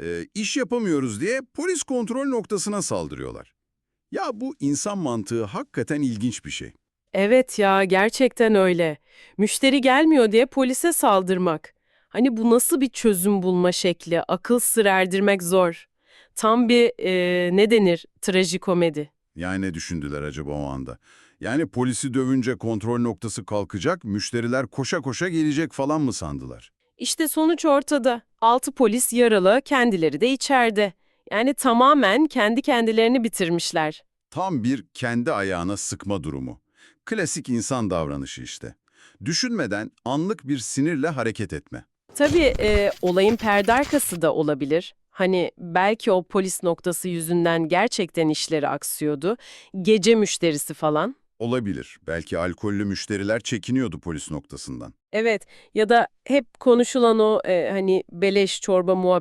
e, iş yapamıyoruz diye polis kontrol noktasına saldırıyorlar. Ya bu insan mantığı hakikaten ilginç bir şey. Evet ya gerçekten öyle. Müşteri gelmiyor diye polise saldırmak. Hani bu nasıl bir çözüm bulma şekli? Akıl sır erdirmek zor. Tam bir e, ne denir trajikomedi. Yani ne düşündüler acaba o anda? Yani polisi dövünce kontrol noktası kalkacak, müşteriler koşa koşa gelecek falan mı sandılar? İşte sonuç ortada. Altı polis yaralı, kendileri de içeride. Yani tamamen kendi kendilerini bitirmişler. Tam bir kendi ayağına sıkma durumu. Klasik insan davranışı işte. Düşünmeden anlık bir sinirle hareket etme. Tabii e, olayın perde arkası da olabilir. Hani belki o polis noktası yüzünden gerçekten işleri aksıyordu. Gece müşterisi falan. Olabilir. Belki alkollü müşteriler çekiniyordu polis noktasından. Evet ya da hep konuşulan o e, hani beleş çorba muhabbeti